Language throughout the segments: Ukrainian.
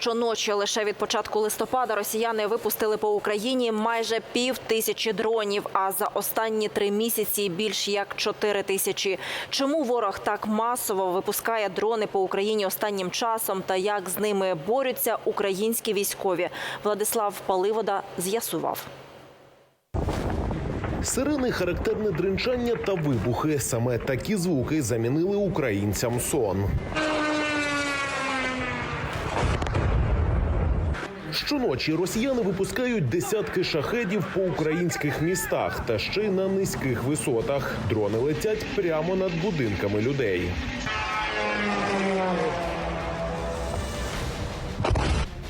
Щоночі лише від початку листопада росіяни випустили по Україні майже пів тисячі дронів. А за останні три місяці більш як чотири тисячі. Чому ворог так масово випускає дрони по Україні останнім часом та як з ними борються українські військові? Владислав Паливода з'ясував. Сирени, характерне дринчання та вибухи. Саме такі звуки замінили українцям сон. Щоночі росіяни випускають десятки шахедів по українських містах та ще й на низьких висотах. Дрони летять прямо над будинками людей.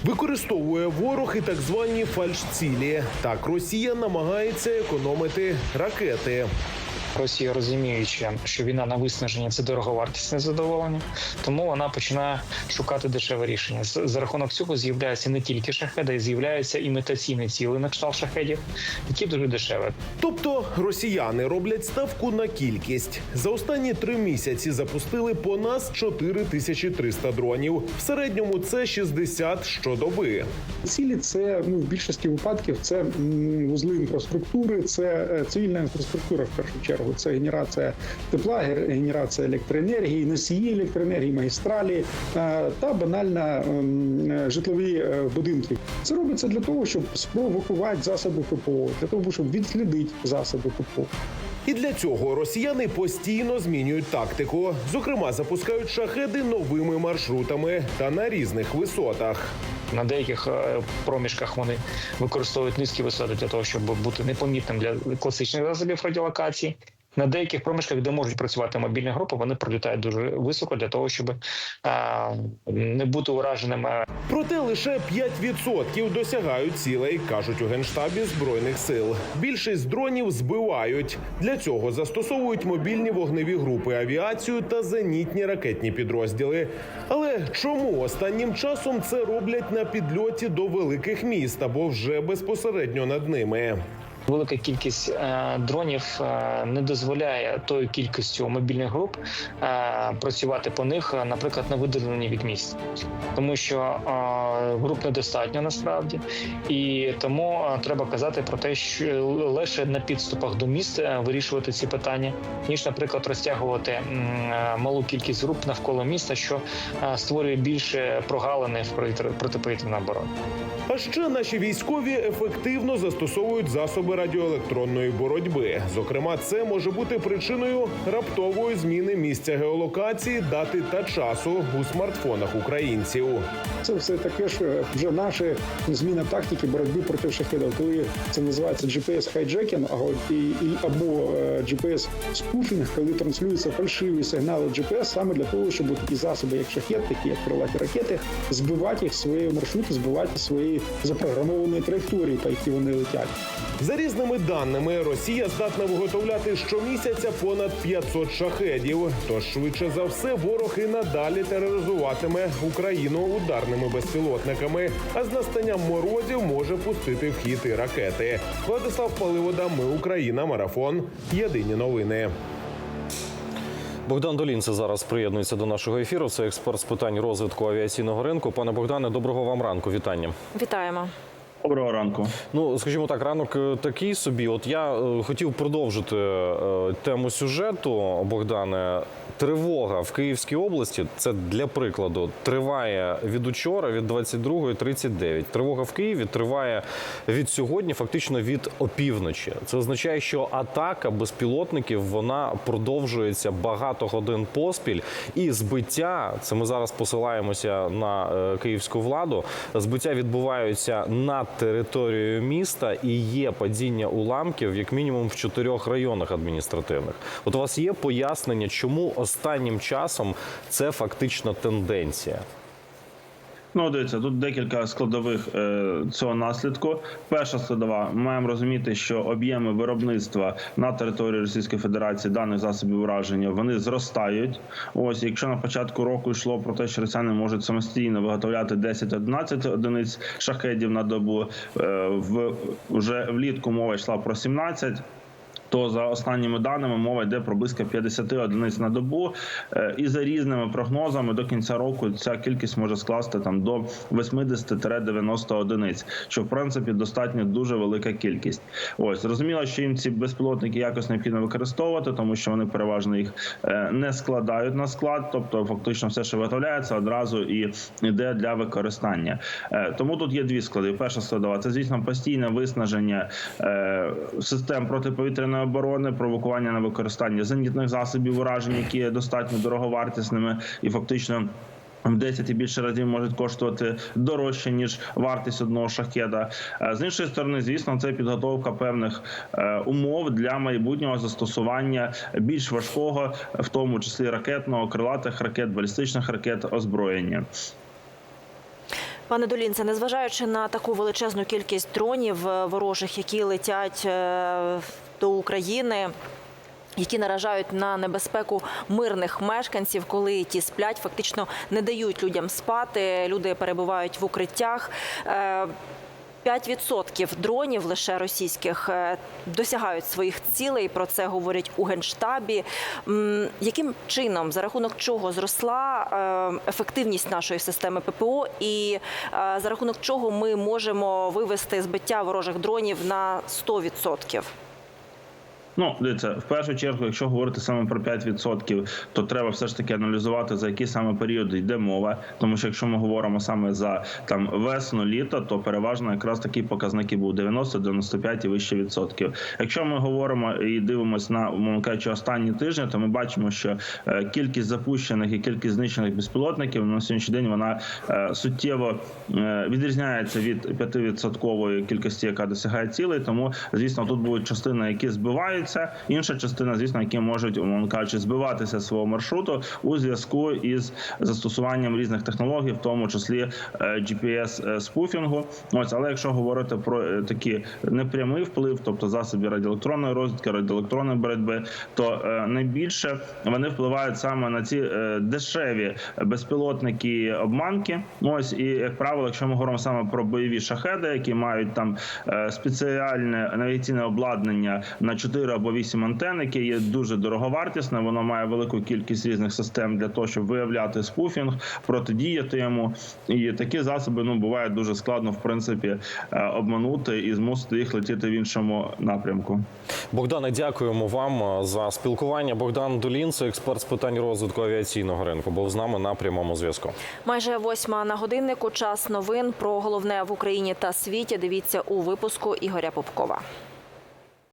Використовує ворог і так звані фальшцілі. Так Росія намагається економити ракети. Росія розуміючи, що війна на виснаження це дороговартісне задоволення, тому вона починає шукати дешеве рішення. З- За рахунок цього з'являються не тільки шахеди, з'являються імітаційні ціли на кшталт шахедів, які дуже дешеві. Тобто росіяни роблять ставку на кількість. За останні три місяці запустили по нас 4300 дронів. В середньому це 60 щодоби. Цілі це ну в більшості випадків це вузли інфраструктури, це е, цивільна інфраструктура в першу чергу. Це генерація тепла, ге- генерація електроенергії, носії електроенергії, магістралі е, та банально ем, е, житлові е, будинки. Це робиться для того, щоб спровокувати засоби ППО, для того, щоб відслідити засоби ППО. І для цього росіяни постійно змінюють тактику. Зокрема, запускають шахеди новими маршрутами та на різних висотах. На деяких е, проміжках вони використовують низькі висоти для того, щоб бути непомітним для класичних засобів радіолокації. На деяких проміжках, де можуть працювати мобільні групи, вони пролітають дуже високо для того, щоб е, не бути ураженими Проте лише 5% досягають цілей, кажуть у генштабі збройних сил. Більшість дронів збивають. Для цього застосовують мобільні вогневі групи, авіацію та зенітні ракетні підрозділи. Але чому останнім часом це роблять на підльоті до великих міст або вже безпосередньо над ними? Велика кількість е, дронів е, не дозволяє тою кількістю мобільних груп е, працювати по них, наприклад, на видаленні від місць, тому що груп недостатньо насправді, і тому треба казати про те, що легше на підступах до міст вирішувати ці питання, ніж, наприклад, розтягувати малу кількість груп навколо міста, що створює більше прогалини в протиповітря- протиповітряній обороні. А ще наші військові ефективно застосовують засоби радіоелектронної боротьби. Зокрема, це може бути причиною раптової зміни місця геолокації, дати та часу у смартфонах українців. Це все таке ж вже наша зміна тактики боротьби проти шахедів. Коли це називається GPS хайджекінг, або е, GPS спуфінг, коли транслюються фальшиві сигнали GPS саме для того, щоб такі засоби, як шахет, такі як крилаті ракети, збивати їх свої маршрути, збивати свої запрограмовані траєкторії, по які вони летять. Різними даними, Росія здатна виготовляти щомісяця понад 500 шахедів. Тож швидше за все, ворог і надалі тероризуватиме Україну ударними безпілотниками. А з настанням морозів може пустити в хід і ракети. Владислав Паливода, ми Україна, марафон. Єдині новини. Богдан Долінце зараз приєднується до нашого ефіру. Це експерт з питань розвитку авіаційного ринку. Пане Богдане, доброго вам ранку. Вітання. Вітаємо. Доброго ранку. Ну, скажімо так, ранок е, такий собі. От я е, хотів продовжити е, тему сюжету, Богдане. Тривога в Київській області, це для прикладу, триває від учора, від 22.39. Тривога в Києві триває від сьогодні, фактично від опівночі. Це означає, що атака безпілотників вона продовжується багато годин поспіль, і збиття це ми зараз посилаємося на київську владу. Збиття відбуваються над територією міста і є падіння уламків як мінімум в чотирьох районах адміністративних. От у вас є пояснення, чому останнім часом це фактично тенденція. Ну, дивіться, тут декілька складових е, цього наслідку. Перша складова, ми маємо розуміти, що об'єми виробництва на території Російської Федерації даних засобів ураження вони зростають. Ось, якщо на початку року йшло про те, що росіяни можуть самостійно виготовляти 10-11 одиниць шахедів на добу, е, в вже влітку мова йшла про 17. То за останніми даними мова йде про близько 50 одиниць на добу. Е, І за різними прогнозами до кінця року ця кількість може скласти там до 80-90 одиниць, що в принципі достатньо дуже велика кількість. Ось зрозуміло, що їм ці безпілотники якось необхідно використовувати, тому що вони переважно їх е, не складають на склад, тобто фактично все, що виготовляється, одразу і йде для використання. Е, Тому тут є дві склади. Перша складова це звісно постійне виснаження систем протиповітряної оборони, провокування на використання зенітних засобів уражень, які є достатньо дороговартісними і фактично. В 10 і більше разів можуть коштувати дорожче ніж вартість одного шахеда. Е, З іншої сторони, звісно, це підготовка певних е, умов для майбутнього застосування більш важкого, в тому числі ракетного, крилатих ракет, балістичних ракет, озброєння. Пане Долінце, незважаючи на таку величезну кількість дронів е, ворожих, які летять до України. Які наражають на небезпеку мирних мешканців, коли ті сплять, фактично не дають людям спати. Люди перебувають в укриттях. Е, 5% дронів лише російських е, досягають своїх цілей. Про це говорять у генштабі. Яким чином, за рахунок чого зросла е, ефективність нашої системи ППО, і е, за рахунок чого ми можемо вивести збиття ворожих дронів на 100%? Ну, дивіться, в першу чергу, якщо говорити саме про 5%, то треба все ж таки аналізувати за які саме періоди йде мова. Тому що якщо ми говоримо саме за там весну, літо, то переважно якраз такі показники був 90, 95 і вище відсотків. Якщо ми говоримо і дивимося на умовно кажучи, останні тижні, то ми бачимо, що е, кількість запущених і кількість знищених безпілотників на сьогоднішній день вона е, суттєво е, відрізняється від 5% кількості, яка досягає цілей. Тому звісно, тут будуть частини, які збиваються, інша частина, звісно, які можуть умовно кажучи, збиватися з свого маршруту у зв'язку із застосуванням різних технологій, в тому числі gps спуфінгу. Ось, але якщо говорити про е, такі непрямий вплив, тобто засоби радіоелектронної розвідки, радіоелектронної боротьби, то е, найбільше вони впливають саме на ці е, дешеві безпілотники обманки. Ось і як правило, якщо ми говоримо саме про бойові шахеди, які мають там е, спеціальне навігаційне обладнання на 4 або 8 антен, яке є дуже дороговартісне. Воно має велику кількість різних систем для того, щоб виявляти спуфінг, протидіяти йому. І такі засоби ну буває дуже складно в принципі е, обманути і змусити їх летіти в іншому напрямку. Богдане, дякуємо вам за спілкування. Богдан Долінце, експерт з питань розвитку авіаційного ринку, був з нами на прямому зв'язку. Майже восьма на годиннику. Час новин про головне в Україні та світі. Дивіться у випуску Ігоря Попкова.